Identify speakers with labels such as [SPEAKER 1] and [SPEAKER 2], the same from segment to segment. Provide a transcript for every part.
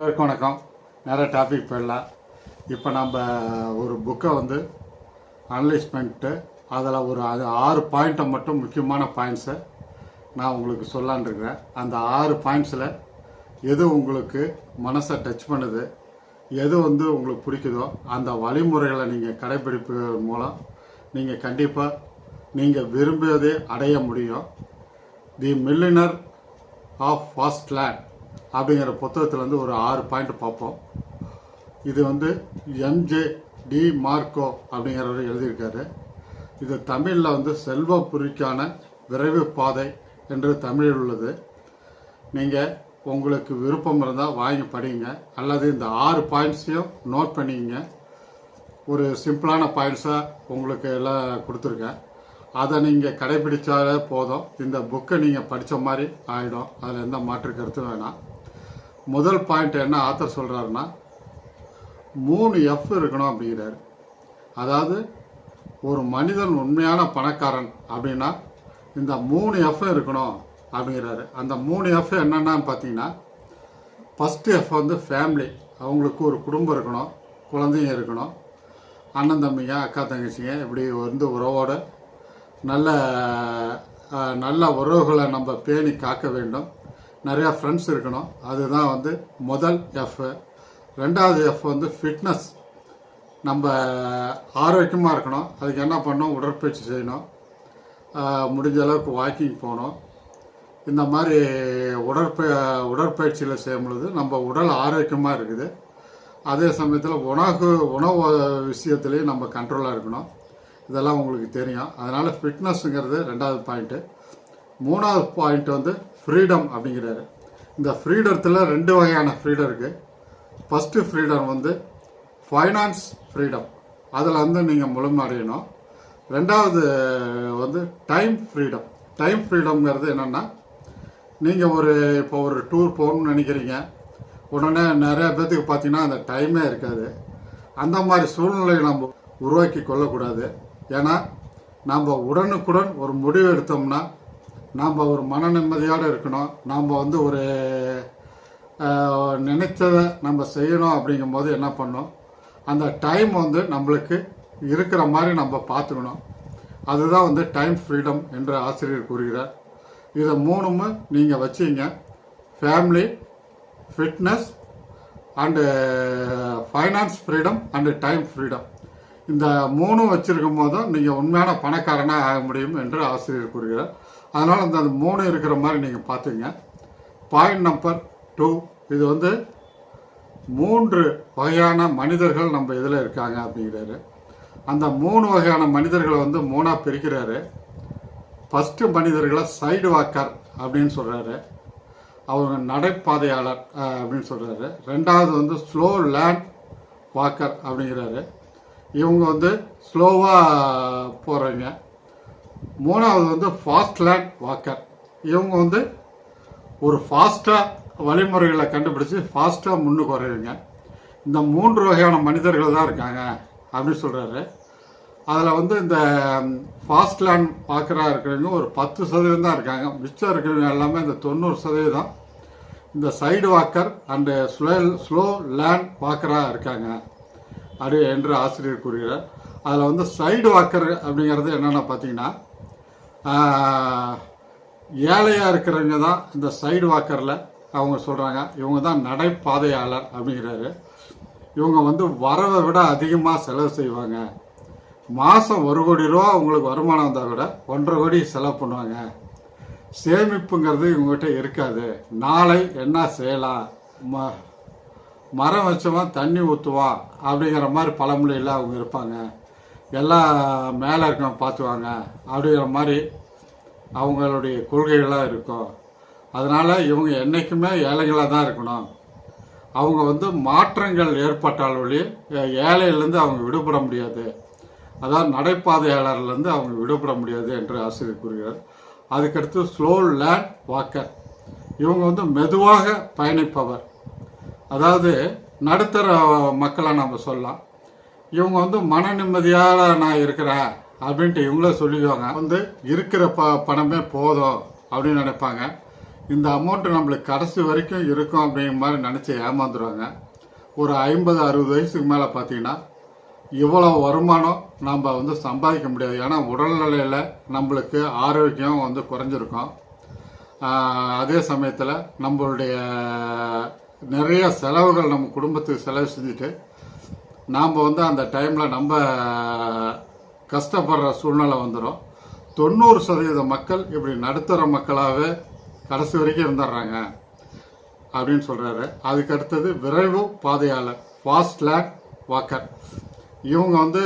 [SPEAKER 1] எல்லாருக்கும் வணக்கம். நிறைய டாபிக் போயிடலாம். இப்போ நம்ம ஒரு புக்கை வந்து அனலைஸ் பண்ணிட்டு அதில் ஒரு அது ஆறு பாயிண்ட்டை மட்டும் முக்கியமான பாயிண்ட்ஸை நான் உங்களுக்கு சொல்லலான்னு இருக்கிறேன். அந்த ஆறு பாயிண்ட்ஸில் எது உங்களுக்கு மனசை டச் பண்ணுது எது வந்து உங்களுக்கு பிடிக்குதோ அந்த வழிமுறைகளை நீங்கள் கடைபிடிப்பதன் மூலம் நீங்கள் கண்டிப்பாக நீங்கள் விரும்பியதை அடைய முடியும். The millionaire of fast lane அப்படிங்கிற புத்தகத்தில் வந்து ஒரு ஆறு பாயிண்ட் பார்ப்போம். இது வந்து எம்ஜே டி மார்க்கோ அப்படிங்கிறவர் எழுதியிருக்காரு. இது தமிழில் வந்து செல்வப்புரிக்கான விரைவு பாதை என்று தமிழில் உள்ளது. நீங்கள் உங்களுக்கு விருப்பம் இருந்தால் வாங்கி படிங்க. அல்லது இந்த ஆறு பாயிண்ட்ஸையும் நோட் பண்ணிக்கங்க. ஒரு சிம்பிளான பாயிண்ட்ஸாக உங்களுக்கு எல்லாம் கொடுத்துருக்கேன். அதை நீங்கள் கடைபிடிச்சாலே போதும். இந்த புக்கை நீங்கள் படித்த மாதிரி ஆகிடும் அதில் எந்த மாற்று கருத்தும் வேணாம். முதல் பாயிண்ட் என்ன ஆத்தர் சொல்கிறாருன்னா மூணு எஃப் இருக்கணும் அப்படிங்கிறாரு. அதாவது ஒரு மனிதன் உண்மையான பணக்காரன் அப்படின்னா இந்த மூணு எஃப் இருக்கணும் அப்படிங்கிறாரு. அந்த மூணு எஃப் என்னென்னு பார்த்தீங்கன்னா ஃபஸ்ட்டு எஃப் வந்து ஃபேமிலி அவங்களுக்கு ஒரு குடும்பம் இருக்கணும் குழந்தைங்க இருக்கணும் அண்ணன் தம்பிங்க அக்கா தங்கச்சிங்க இப்படி வந்து உறவோட நல்ல நல்ல உறவுகளை நம்ம பேணி காக்க வேண்டும். நிறையா ஃப்ரெண்ட்ஸ் இருக்கணும். அதுதான் வந்து முதல் எஃப் ரெண்டாவது எஃப் வந்து ஃபிட்னஸ் நம்ம ஆரோக்கியமாக இருக்கணும். அதுக்கு என்ன பண்ணணும்? உடற்பயிற்சி செய்யணும். முடிஞ்ச அளவுக்கு வாக்கிங் போகணும். இந்த மாதிரி உடற்ப உடற்பயிற்சியில் செய்யும் பொழுது நம்ம உடல் ஆரோக்கியமாக இருக்குது. அதே சமயத்தில் உணவு உணவு விஷயத்துலேயும் நம்ம கண்ட்ரோலாக இருக்கணும். இதெல்லாம் உங்களுக்கு தெரியும். அதனால் ஃபிட்னஸ்ஸுங்கிறது ரெண்டாவது பாயிண்ட்டு மூணாவது பாயிண்ட் வந்து ஃப்ரீடம் அப்படிங்கிறாரு. இந்த ஃப்ரீடத்தில் ரெண்டு வகையான ஃப்ரீடம் இருக்குது ஃபஸ்ட்டு ஃப்ரீடம் வந்து ஃபைனான்ஸ் ஃப்ரீடம் அதில் வந்து நீங்கள் முழுமடையணும். ரெண்டாவது வந்து டைம் ஃப்ரீடம் டைம் ஃப்ரீடம்ங்கிறது என்னென்னா நீங்கள் ஒரு இப்போ ஒரு டூர் போகணும்னு நினைக்கிறீங்க. உடனே நிறைய பேர்த்துக்கு பார்த்தீங்கன்னா அந்த டைமே இருக்காது. அந்த மாதிரி சூழ்நிலையை நம்ம உருவாக்கி கொள்ளக்கூடாது. ஏன்னா நம்ம உடனுக்குடன் ஒரு முடிவு எடுத்தோம்னா நாம் ஒரு மன நிம்மதியோடு இருக்கணும். நாம் வந்து ஒரு நினைச்சதை நம்ம செய்யணும் அப்படிங்கும்போது என்ன பண்ணோம் அந்த டைம் வந்து நம்மளுக்கு இருக்கிற மாதிரி நம்ம பார்த்துக்கணும். அதுதான் வந்து டைம் ஃப்ரீடம் என்று ஆசிரியர் கூறுகிறார். இதை மூணுமே நீங்கள் வச்சீங்க. Family fitness and finance freedom and time freedom இந்த மூணும் வச்சிருக்கும் போதும் நீங்கள் உண்மையான பணக்காரனாக ஆக முடியும் என்று ஆசிரியர் கூறுகிறார். அதனால் அந்த அந்த மூணு இருக்கிற மாதிரி நீங்கள் பார்த்துங்க. பாயிண்ட் நம்பர் டூ இது வந்து மூன்று வகையான மனிதர்கள் நம்ம இதில் இருக்காங்க அப்படிங்கிறாரு. அந்த மூணு வகையான மனிதர்களை வந்து மூணாக பிரிக்கிறாரு. ஃபஸ்ட்டு மனிதர்களை சைடு வாக்கர் அப்படின்னு சொல்கிறாரு அவங்க நடைபாதையாளர் அப்படின்னு சொல்கிறாரு ரெண்டாவது வந்து ஸ்லோ லேண்ட் வாக்கர் அப்படிங்கிறாரு. இவங்க வந்து ஸ்லோவாக போகிறவங்க மூணாவது வந்து ஃபாஸ்ட் லேண்ட் வாக்கர் இவங்க வந்து ஒரு ஃபாஸ்ட்டாக வழிமுறைகளை கண்டுபிடிச்சி ஃபாஸ்ட்டாக முன்னுக்கு வர்றவங்க. இந்த மூன்று வகையான மனிதர்கள் தான் இருக்காங்க அப்படின்னு சொல்கிறாரு அதில் வந்து இந்த ஃபாஸ்ட் லேண்ட் வாக்கராக இருக்கிறவங்க ஒரு பத்து சதவீதம் தான் இருக்காங்க. மிச்சம் இருக்கிறவங்க எல்லாமே இந்த தொண்ணூறு சதவீதம். இந்த side walker and slow slow land வாக்கராக இருக்காங்க அப்படி என்று ஆசிரியர் கூறுகிறார். அதில் வந்து சைடு வாக்கர் அப்படிங்கிறது என்னென்ன பார்த்தீங்கன்னா ஏழையாக இருக்கிறவங்க தான் இந்த சைடு வாக்கரில் அவங்க சொல்கிறாங்க இவங்க தான் நடைபாதையாளர் அப்படிங்கிறாரு. இவங்க வந்து வரவை விட அதிகமாக செலவு செய்வாங்க. மாதம் ஒரு கோடி ரூபா அவங்களுக்கு வருமானம் வந்தால் விட ஒன்றரை கோடி செலவு பண்ணுவாங்க. சேமிப்புங்கிறது இவங்ககிட்ட இருக்காது. நாளை என்ன செய்யலாம்? ம மரம் வச்சவன் தண்ணி ஊற்றுவான் அப்படிங்கிற மாதிரி பழமொழியில் அவங்க இருப்பாங்க. எல்லாம் மேலே இருக்கவங்க பார்த்துவாங்க. அப்படிங்கிற மாதிரி அவங்களுடைய கொள்கைகளாக இருக்கும். அதனால் இவங்க என்றைக்குமே ஏழைகளாக தான் இருக்கணும். அவங்க வந்து மாற்றங்கள் ஏற்பட்டால் ஒழி ஏழையிலேருந்து அவங்க விடுபட முடியாது. அதாவது நடைபாதையாளர்லேருந்து அவங்க விடுபட முடியாது என்று ஆசிரியர் கூறுகிறார். அதுக்கடுத்து ஸ்லோ லேண்ட் வாக்கர் இவங்க வந்து மெதுவாக பயணிப்பவர். அதாவது நடுத்தர மக்களை நம்ம சொல்லலாம். இவங்க வந்து மன நிம்மதியாக நான் இருக்கிறேன் அப்படின்ட்டு இவங்களே சொல்லிடுவாங்க. வந்து இருக்கிற ப பணமே போதும் அப்படின்னு நினைப்பாங்க. இந்த அமௌண்ட்டு நம்மளுக்கு கடைசி வரைக்கும் இருக்கும் அப்படிங்கிற மாதிரி நினச்சி ஏமாந்துருவாங்க. ஒரு ஐம்பது அறுபது வயசுக்கு மேலே பார்த்தீங்கன்னா இவ்வளோ வருமானம் நம்ம வந்து சம்பாதிக்க முடியாது. ஏன்னா உடல்நிலையில் நம்மளுக்கு ஆரோக்கியம் வந்து குறைஞ்சிருக்கும். அதே சமயத்தில் நம்மளுடைய நிறைய செலவுகள் நம்ம குடும்பத்துக்கு செலவு செஞ்சுட்டு நாம் வந்து அந்த டைமில் நம்ம கஷ்டப்படுற சூழ்நிலை வந்துடும் தொண்ணூறு சதவீத மக்கள் இப்படி நடுத்தர மக்களாகவே கடைசி வரைக்கும் இருந்துடுறாங்க அப்படின்னு சொல்கிறாரு அதுக்கு அடுத்தது விரைவு பாதையாளர் ஃபாஸ்ட் லேக் வாக்கர் இவங்க வந்து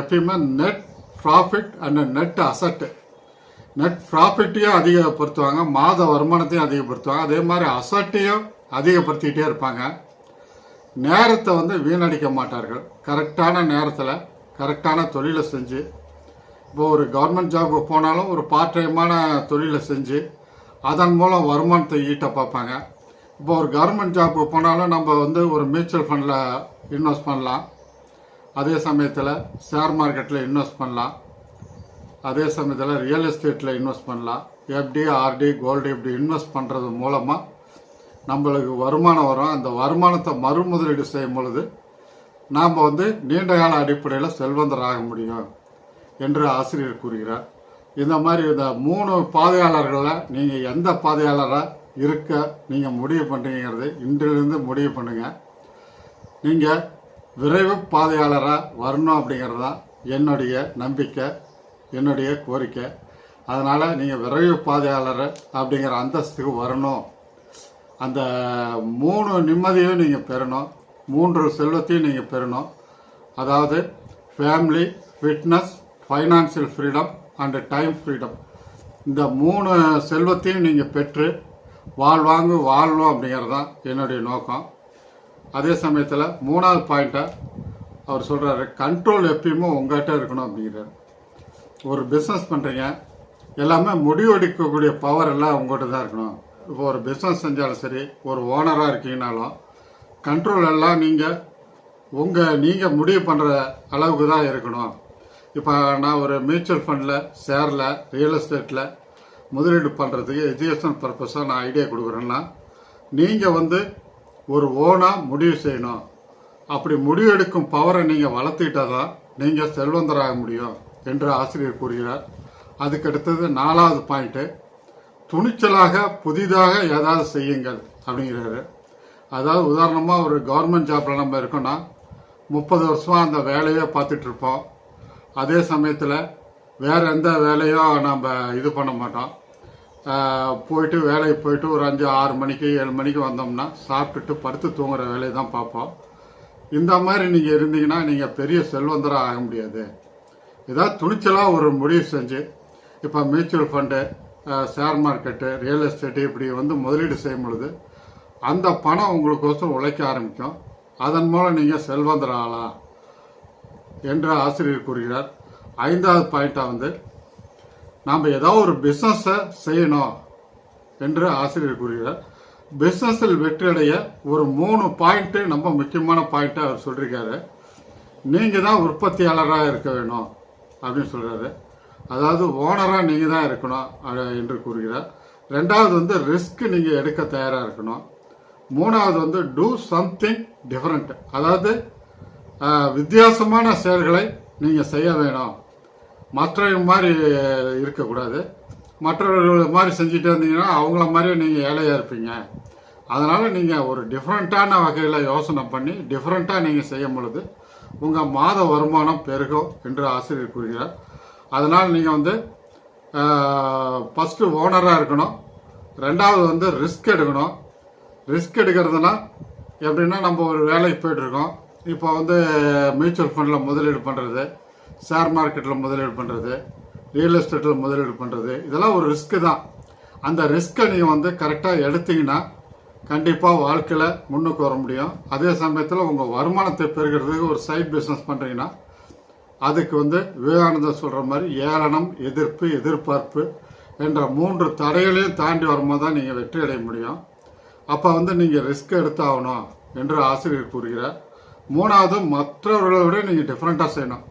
[SPEAKER 1] எப்பயுமே net profit and net asset net ப்ராஃபிட்டையும் அதிகப்படுத்துவாங்க மாத வருமானத்தையும் அதிகப்படுத்துவாங்க. அதே மாதிரி அசட்டையும் அதிகப்படுத்திக்கிட்டே இருப்பாங்க. நேரத்தை வந்து வீணடிக்க மாட்டார்கள். கரெக்டான நேரத்தில் கரெக்டான தொழிலை செஞ்சு இப்போ ஒரு கவர்மெண்ட் ஜாபுக்கு போனாலும் ஒரு பார்ட் டைமான தொழிலை செஞ்சு அதன் மூலம் வருமானத்தை ஈட்ட பார்ப்பாங்க. இப்போ ஒரு கவர்மெண்ட் ஜாபுக்கு போனாலும் நம்ம வந்து ஒரு மியூச்சுவல் ஃபண்டில் இன்வெஸ்ட் பண்ணலாம். அதே சமயத்தில் ஷேர் மார்க்கெட்டில் இன்வெஸ்ட் பண்ணலாம். அதே சமயத்தில் ரியல் எஸ்டேட்டில் இன்வெஸ்ட் பண்ணலாம். எஃப்டி ஆர்டி கோல்டு இப்படி இன்வெஸ்ட் பண்ணுறது மூலமாக நம்மளுக்கு வருமானம் வரும். அந்த வருமானத்தை மறுமுதலீடு செய்யும் பொழுது நாம் வந்து நீண்ட கால அடிப்படையில் செல்வந்தராக முடியும் என்று ஆசிரியர் கூறுகிறார். இந்த மாதிரி இந்த மூணு பாதையாளர்களில் நீங்கள் எந்த பாதையாளராக இருக்க நீங்கள் முடிவு பண்ணுறீங்கிறது இன்றிலிருந்து முடிவு பண்ணுங்கள் நீங்கள் விரைவு பாதையாளராக வரணும் அப்படிங்கிறது தான் என்னுடைய நம்பிக்கை என்னுடைய கோரிக்கை. அதனால் நீங்கள் விரைவு பாதையாளர் அப்படிங்கிற அந்தஸ்துக்கு வரணும். அந்த மூணு நிம்மதியும் நீங்கள் பெறணும். மூன்று செல்வத்தையும் நீங்கள் பெறணும். அதாவது family fitness financial freedom and time freedom இந்த மூணு செல்வத்தையும் நீங்கள் பெற்று வாழ்வாங்கு வாழணும் அப்படிங்கிறது தான் என்னுடைய நோக்கம். அதே சமயத்தில் மூணாவது பாயிண்ட்டை அவர் சொல்கிறாரு கண்ட்ரோல் எப்பயுமே உங்கள்கிட்ட இருக்கணும் அப்படிங்கிறார். ஒரு பிஸ்னஸ் பண்ணுறீங்க எல்லாமே முடிவெடுக்கக்கூடிய பவர் எல்லாம் உங்கள்கிட்ட தான் இருக்கணும். இப்போ ஒரு பிஸ்னஸ் செஞ்சாலும் சரி ஒரு ஓனராக இருக்கீங்கனாலும் கண்ட்ரோல் எல்லாம் நீங்கள் உங்கள் நீங்கள் முடிவு பண்ணுற அளவுக்கு தான் இருக்கணும். இப்போ நான் ஒரு மியூச்சுவல் ஃபண்டில் ஷேரில் ரியல் எஸ்டேட்டில் முதலீடு பண்ணுறதுக்கு எஜுகேஷன் பர்பஸாக நான் ஐடியா கொடுக்குறேன்னா நீங்கள் வந்து ஒரு ஓனாக முடிவு செய்யணும். அப்படி முடிவெடுக்கும் பவரை நீங்கள் வளர்த்துக்கிட்டால் தான் நீங்கள் செல்வந்தராக முடியும் என்று ஆசிரியர் கூறுகிறார். அதுக்கு அடுத்தது நாலாவது பாயிண்ட்டு துணிச்சலாக புதிதாக ஏதாவது செய்யுங்கள் அப்படிங்கிறாரு. அதாவது உதாரணமாக ஒரு கவர்மெண்ட் ஜாப்பில் நம்ம இருக்கோம்னா முப்பது வருஷமாக அந்த வேலையை பார்த்துட்டு இருப்போம். அதே சமயத்தில் வேறு எந்த வேலையோ நம்ம இது பண்ண மாட்டோம். போயிட்டு வேலைக்கு போயிட்டு ஒரு அஞ்சு ஆறு மணிக்கு ஏழு மணிக்கு வந்தோம்னா சாப்பிட்டுட்டு படுத்து தூங்குற வேலையை தான் பார்ப்போம். இந்த மாதிரி நீங்கள் இருந்தீங்கன்னா நீங்கள் பெரிய செல்வந்தராக ஆக முடியாது. ஏதாவது துணிச்சலாக ஒரு முடிவு செஞ்சு இப்போ mutual fund share market real estate இப்படி வந்து முதலீடு செய்யும் பொழுது அந்த பணம் உங்களுக்கோசம் உழைக்க ஆரம்பிக்கும். அதன் மூலம் நீங்கள் செல்வந்தர் ஆகலாம் என்று ஆசிரியர் கூறுகிறார். ஐந்தாவது பாயிண்ட்டாக வந்து நாம் ஏதாவது ஒரு பிஸ்னஸை செய்யணும் என்று ஆசிரியர் கூறுகிறார். பிஸ்னஸில் வெற்றியடைய ஒரு மூணு பாயிண்ட்டு ரொம்ப முக்கியமான பாயிண்ட்டை அவர் சொல்லியிருக்காரு நீங்கள் தான் உற்பத்தியாளராக இருக்க வேணும் அப்படின்னு சொல்கிறாரு அதாவது ஓனராக நீங்கள் தான் இருக்கணும் என்று கூறுகிறார். ரெண்டாவது வந்து ரிஸ்க் நீங்கள் எடுக்க தயாராக இருக்கணும். மூணாவது வந்து டூ சம்திங் டிஃப்ரெண்ட் அதாவது வித்தியாசமான செயல்களை நீங்கள் செய்ய வேணும். மற்றவர்கள் மாதிரி இருக்கக்கூடாது. மற்றவர்கள் மாதிரி செஞ்சுட்டு இருந்தீங்கன்னா அவங்கள மாதிரியே நீங்கள் ஏழையாக இருப்பீங்க. அதனால் நீங்கள் ஒரு டிஃப்ரெண்ட்டான வகையில் யோசனை பண்ணி டிஃப்ரெண்ட்டாக நீங்கள் செய்யும் பொழுது உங்கள் மாத வருமானம் பெருகும் என்று ஆசிரியர் கூறுகிறார். அதனால் நீங்கள் வந்து ஃபஸ்ட்டு ஓனராக இருக்கணும். ரெண்டாவது வந்து ரிஸ்க் எடுக்கணும். ரிஸ்க் எடுக்கிறதுனா எப்படின்னா நம்ம ஒரு வேலைக்கு போயிட்டுருக்கோம். இப்போ வந்து மியூச்சுவல் ஃபண்டில் முதலீடு பண்ணுறது ஷேர் மார்க்கெட்டில் முதலீடு பண்ணுறது ரியல் எஸ்டேட்டில் முதலீடு பண்ணுறது இதெல்லாம் ஒரு ரிஸ்க்கு தான். அந்த ரிஸ்க்கை நீங்கள் வந்து கரெக்டாக எடுத்தீங்கன்னா கண்டிப்பாக வாழ்க்கையில் முன்னுக்கு வர முடியும். அதே சமயத்தில் உங்கள் வருமானத்தை பெருகிறதுக்கு ஒரு சைட் பிஸ்னஸ் பண்ணுறீங்கன்னா அதுக்கு வந்து விவேகானந்தர் சொல்கிற மாதிரி ஏளனம் எதிர்ப்பு எதிர்பார்ப்பு என்ற மூன்று தடைகளையும் தாண்டி வரும்போது தான் நீங்கள் வெற்றி அடைய முடியும். அப்போ வந்து நீங்கள் ரிஸ்க் எடுத்தாகணும் என்று ஆசிரியர் கூறுகிறார். மூணாவது மற்றவர்களை விட நீங்கள் டிஃப்ரெண்ட்டாக செய்யணும்.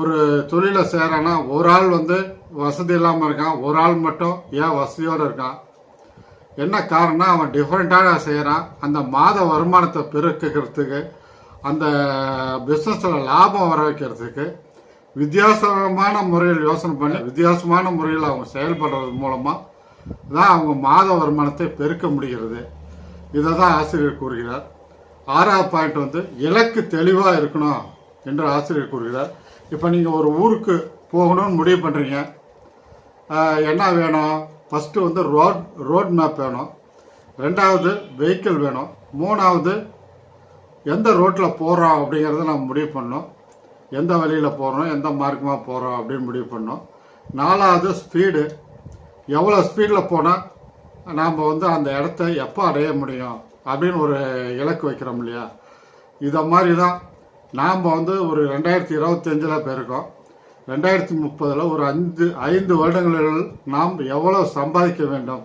[SPEAKER 1] ஒரு தொழிலை செய்கிறான்னா ஒரு ஆள் வந்து வசதி இல்லாமல் இருக்கான் ஒரு ஆள் மட்டும் ஏன் வசதியோடு இருக்கான்? என்ன காரணம் அவன் டிஃப்ரெண்ட்டாக செய்கிறான் அந்த மாத வருமானத்தை பெருக்கிறதுக்கு அந்த பிஸ்னஸில் லாபம் வர வைக்கிறதுக்கு வித்தியாசமான முறையில் யோசனை பண்ணி வித்தியாசமான முறையில் அவங்க செயல்படுறது மூலமாக தான் அவங்க மாத வருமானத்தை பெருக்க முடிகிறது. இதை தான் ஆசிரியர் கூறுகிறார். ஆறாவது பாயிண்ட் வந்து இலக்கு தெளிவாக இருக்கணும் என்று ஆசிரியர் கூறுகிறார். இப்போ நீங்கள் ஒரு ஊருக்கு போகணும்னு முடிவு பண்ணுறீங்க என்ன வேணும்? ஃபஸ்ட்டு வந்து ரோட் ரோட் மேப் வேணும். ரெண்டாவது வெஹிக்கிள் வேணும். மூணாவது எந்த ரோட்டில் போகிறோம் அப்படிங்கிறத நம்ம முடிவு பண்ணோம் எந்த வழியில் போகிறோம் எந்த மார்க்கமாக போகிறோம் அப்படின்னு முடிவு பண்ணோம் நாலாவது ஸ்பீடு எவ்வளோ ஸ்பீடில் போனால் நாம் வந்து அந்த இடத்த எப்போ அடைய முடியும் அப்படின்னு ஒரு இலக்கு வைக்கிறோம் இல்லையா? இதை மாதிரி தான் நாம் வந்து ஒரு ரெண்டாயிரத்தி இருபத்தஞ்சில் போயிருக்கோம். ரெண்டாயிரத்தி முப்பதில் ஒரு அஞ்சு ஐந்து வருடங்களில் நாம் எவ்வளோ சம்பாதிக்க வேண்டும்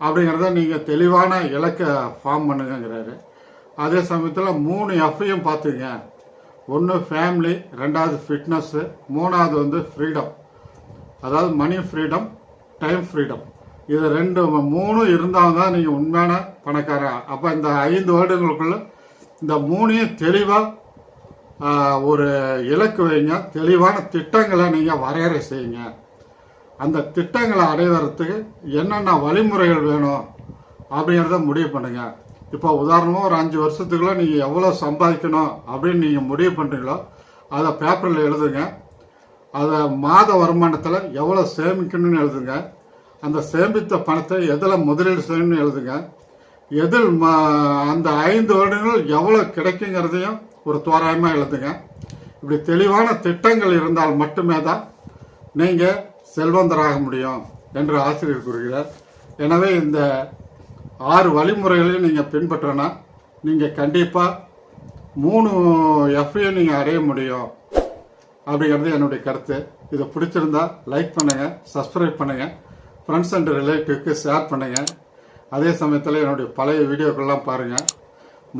[SPEAKER 1] அப்படிங்கிறத நீங்கள் தெளிவான இலக்கை ஃபார்ம் பண்ணுங்கிறாரு அதே சமயத்தில் மூணு எஃப்ஐயும் பார்த்துங்க ஒன்று ஃபேமிலி ரெண்டாவது ஃபிட்னஸ்ஸு மூணாவது வந்து ஃப்ரீடம் அதாவது மணி ஃப்ரீடம் டைம் ஃப்ரீடம் இது ரெண்டு மூணும் இருந்தால் தான் நீங்கள் உண்மையான பணக்காரன் அப்போ இந்த ஐந்து வருடங்களுக்குள்ள இந்த மூணையும் தெளிவாக ஒரு இலக்கு வைங்க. தெளிவான திட்டங்களை நீங்கள் வரையறை செய்யுங்க. அந்த திட்டங்களை அடைவதற்கு என்னென்ன வழிமுறைகள் வேணும் அப்படிங்கிறத முடிவு பண்ணுங்கள் இப்போ உதாரணமாக ஒரு அஞ்சு வருஷத்துக்குள்ளே நீங்கள் எவ்வளோ சம்பாதிக்கணும் அப்படின்னு நீங்கள் முடிவு பண்ணுறீங்களோ அதை பேப்பரில் எழுதுங்க. அதை மாத வருமானத்தில் எவ்வளோ சேமிக்கணும்னு எழுதுங்க. அந்த சேமித்த பணத்தை எதில் முதலீடு செய்யணும்னு எழுதுங்க. எதில் அந்த ஐந்து வருடங்கள் எவ்வளோ கிடைக்குங்கிறதையும் ஒரு தோராயமாக எழுதுங்க. இப்படி தெளிவான திட்டங்கள் இருந்தால் மட்டுமே தான் நீங்கள் செல்வந்தராக முடியும் என்று ஆசிரியர் கூறுகிறார். எனவே இந்த ஆறு வழிமுறைகளையும் நீங்கள் பின்பற்றினா நீங்கள் கண்டிப்பாக மூணு எஃப்ஐயும் நீங்கள் அடைய முடியும் அப்படிங்கிறது என்னுடைய கருத்து. இதை பிடிச்சிருந்தா லைக் பண்ணுங்கள் சப்ஸ்கிரைப் பண்ணுங்கள் ஃப்ரெண்ட்ஸ் அண்ட் ரிலேட்டிவ்க்கு ஷேர் பண்ணுங்கள் அதே சமயத்தில் என்னுடைய பழைய வீடியோக்கள்லாம் பாருங்கள்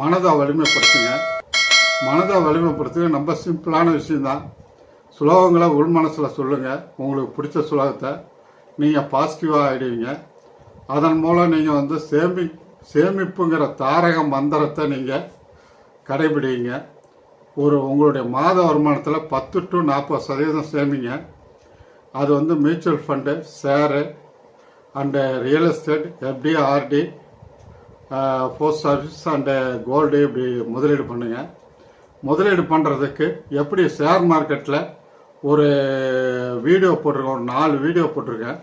[SPEAKER 1] மனதை வலிமைப்படுத்துங்க. மனதை வலிமைப்படுத்துங்க. ரொம்ப சிம்பிளான விஷயந்தான் சுலோகங்களை உள் மனசில் சொல்லுங்கள் உங்களுக்கு பிடிச்ச சுலோகத்தை நீங்கள் பாசிட்டிவாக ஆகிடுவீங்க அதன் மூலம் நீங்கள் வந்து சேமி சேமிப்புங்கிற தாரக மந்திரத்தை நீங்கள் கடைபிடிங்க. ஒரு உங்களுடைய மாத வருமானத்தில் பத்து டு நாற்பது சதவீதம் சேமிங்க. அது வந்து mutual fund share and real estate FD RD post office and gold இப்படி முதலீடு பண்ணுங்கள் முதலீடு பண்ணுறதுக்கு எப்படி ஷேர் மார்க்கெட்டில் ஒரு வீடியோ போட்டிருக்கேன் ஒரு நாலு வீடியோ போட்டிருக்கேன்.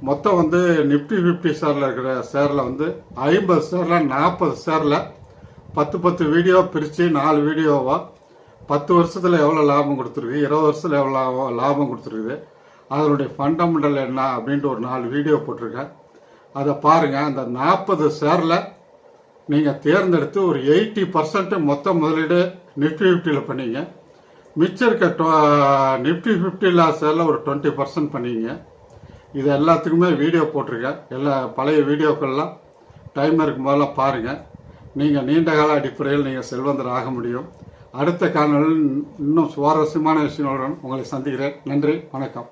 [SPEAKER 1] மொத்தம் வந்து நிஃப்டி ஃபிஃப்டி ஷேரில் இருக்கிற ஷேரில் வந்து ஐம்பது ஷேரில் நாற்பது ஷேரில் பத்து பத்து வீடியோ பிரித்து நாலு வீடியோவாக பத்து வருஷத்தில் எவ்வளோ லாபம் கொடுத்துருக்கு இருபது வருஷத்தில் எவ்வளோ லாபம் லாபம் கொடுத்துருக்குது அதனுடைய ஃபண்டமெண்டல் என்ன அப்படின்ட்டு ஒரு நாலு வீடியோ போட்டிருக்கேன். அதை பாருங்கள் அந்த நாற்பது ஷேரில் நீங்கள் தேர்ந்தெடுத்து ஒரு எயிட்டி பர்சன்ட் மொத்த முதலீடு நிஃப்டி ஃபிஃப்டியில் பண்ணீங்க. மிச்சம் இருக்க நிஃப்டி ஃபிஃப்டியில் ஷேரில் ஒரு டுவெண்ட்டி பர்சன்ட் பண்ணீங்க. இது எல்லாத்துக்குமே வீடியோ போட்டிருக்கேன். எல்லா பழைய வீடியோக்கள்லாம் டைம் இருக்கும் போதெல்லாம் பாருங்கள் நீங்கள் நீண்ட கால அடிப்படையில் நீங்கள் செல்வந்தர் ஆக முடியும். அடுத்த காலங்களில் இன்னும் சுவாரஸ்யமான விஷயங்களுடன் உங்களை சந்திக்கிறேன். நன்றி வணக்கம்.